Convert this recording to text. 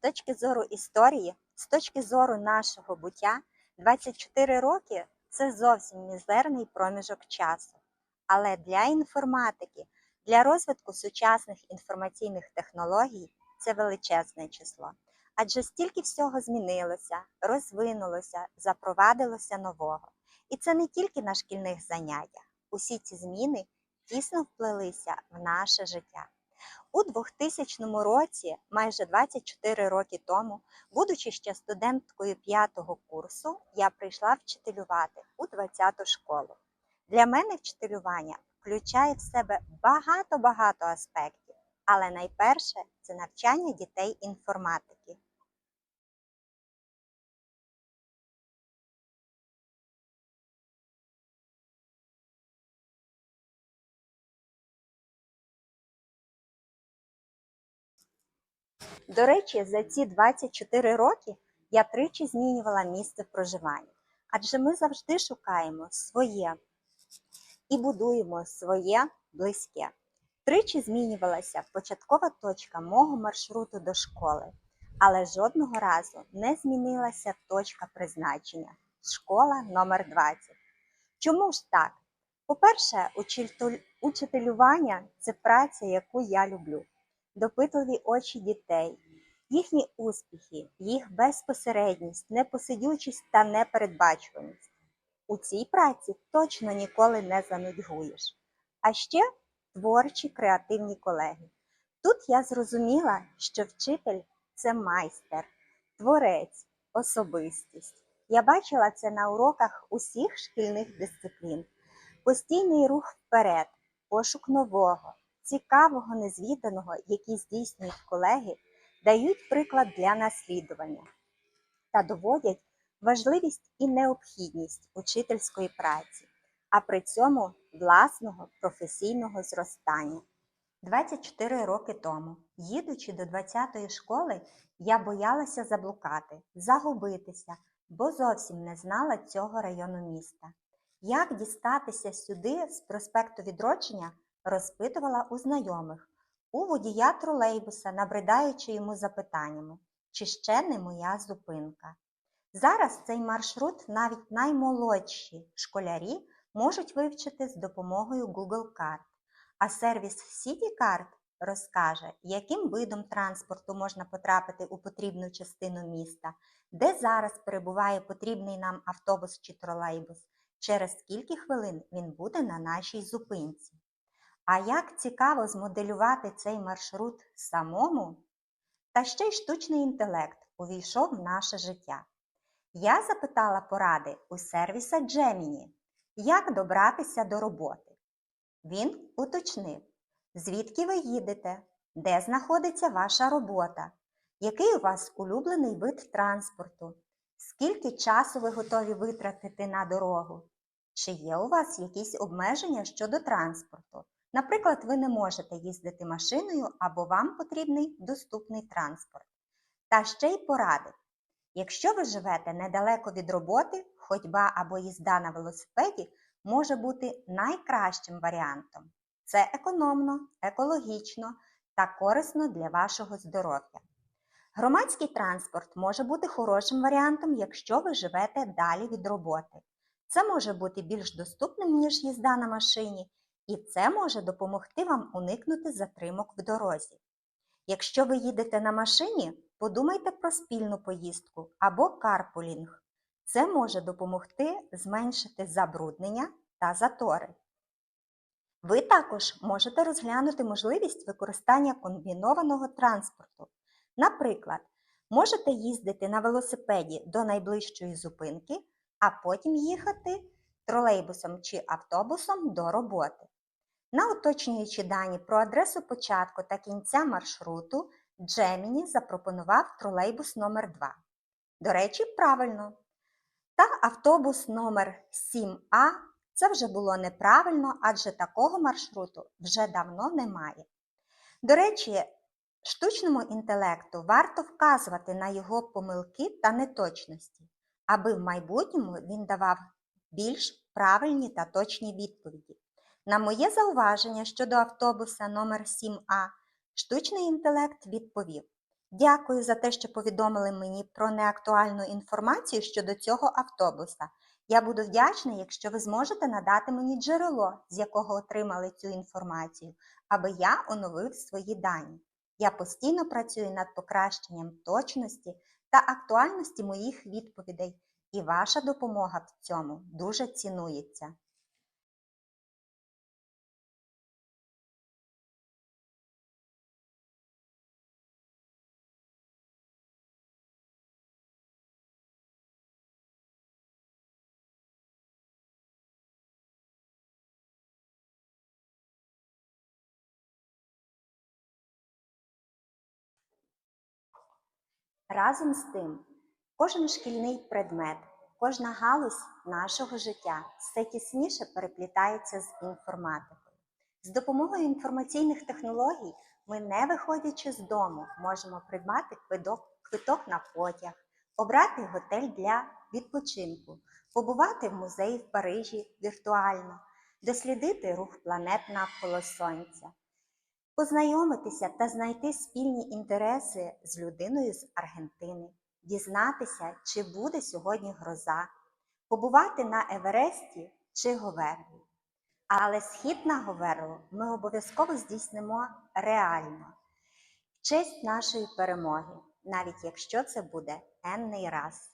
точки зору історії, з точки зору нашого буття, 24 роки це зовсім мізерний проміжок часу. Але для інформатики, для розвитку сучасних інформаційних технологій це величезне число. Адже стільки всього змінилося, розвинулося, запровадилося нового. І це не тільки на шкільних заняттях. Усі ці зміни тісно вплелися в наше життя. У 2000 році, майже 24 роки тому, будучи ще студенткою 5 курсу, я прийшла вчителювати у 20-ту школу. Для мене вчителювання включає в себе багато-багато аспектів, але найперше це навчання дітей інформатики. До речі, за ці 24 роки я тричі змінювала місце проживання, адже ми завжди шукаємо своє і будуємо своє близьке. Тричі змінювалася початкова точка мого маршруту до школи, але жодного разу не змінилася точка призначення школа номер 20. Чому ж так? По-перше, учителювання це праця, яку я люблю допитливі очі дітей, їхні успіхи, їх безпосередність, непосидючість та непередбачуваність. У цій праці точно ніколи не занудьгуєш. А ще творчі креативні колеги. Тут я зрозуміла, що вчитель це майстер, творець, особистість. Я бачила це на уроках усіх шкільних дисциплін. Постійний рух вперед, пошук нового, цікавого, незвіданого, які здійснюють колеги, дають приклад для наслідування та доводять важливість і необхідність учительської праці, а при цьому власного професійного зростання. 24 роки тому, їдучи до 20-ї школи, я боялася заблукати, загубитися, бо зовсім не знала цього району міста. Як дістатися сюди з проспекту відродження, розпитувала у знайомих, у водія тролейбуса, набридаючи йому запитаннями, чи ще не моя зупинка. Зараз цей маршрут навіть наймолодші школярі можуть вивчити з допомогою Google карт, а сервіс CityCard розкаже, яким видом транспорту можна потрапити у потрібну частину міста, де зараз перебуває потрібний нам автобус чи тролейбус, через скільки хвилин він буде на нашій зупинці. А як цікаво змоделювати цей маршрут самому? Та ще й штучний інтелект увійшов в наше життя. Я запитала поради у сервіса Gemini, як добратися до роботи. Він уточнив, звідки ви їдете, де знаходиться ваша робота, який у вас улюблений вид транспорту, скільки часу ви готові витратити на дорогу, чи є у вас якісь обмеження щодо транспорту. Наприклад, ви не можете їздити машиною або вам потрібний доступний транспорт. Та ще й поради. Якщо ви живете недалеко від роботи, ходьба або їзда на велосипеді може бути найкращим варіантом. Це економно, екологічно та корисно для вашого здоров'я. Громадський транспорт може бути хорошим варіантом, якщо ви живете далі від роботи. Це може бути більш доступним, ніж їзда на машині, і це може допомогти вам уникнути затримок в дорозі. Якщо ви їдете на машині, подумайте про спільну поїздку або карпулінг. Це може допомогти зменшити забруднення та затори. Ви також можете розглянути можливість використання комбінованого транспорту. Наприклад, можете їздити на велосипеді до найближчої зупинки, а потім їхати тролейбусом чи автобусом до роботи. На уточнюючі дані про адресу початку та кінця маршруту Gemini запропонував тролейбус номер 2 До речі, правильно. Та автобус номер 7А це вже було неправильно, адже такого маршруту вже давно немає. До речі, штучному інтелекту варто вказувати на його помилки та неточності, аби в майбутньому він давав більш правильні та точні відповіді. На моє зауваження щодо автобуса номер 7А штучний інтелект відповів: Дякую за те, що повідомили мені про неактуальну інформацію щодо цього автобуса. Я буду вдячна, якщо ви зможете надати мені джерело, з якого отримали цю інформацію, аби я оновив свої дані. Я постійно працюю над покращенням точності та актуальності моїх відповідей, і ваша допомога в цьому дуже цінується. Разом з тим, кожен шкільний предмет, кожна галузь нашого життя все тісніше переплітається з інформатикою. З допомогою інформаційних технологій ми, не виходячи з дому, можемо придбати квиток, квиток на потяг, обрати готель для відпочинку, побувати в музеї в Парижі віртуально, дослідити рух планет навколо Сонця, познайомитися та знайти спільні інтереси з людиною з Аргентини, дізнатися, чи буде сьогодні гроза, побувати на Евересті чи Говерлі. Але схід на Говерлу ми обов'язково здійснимо реально, в честь нашої перемоги, навіть якщо це буде енний раз.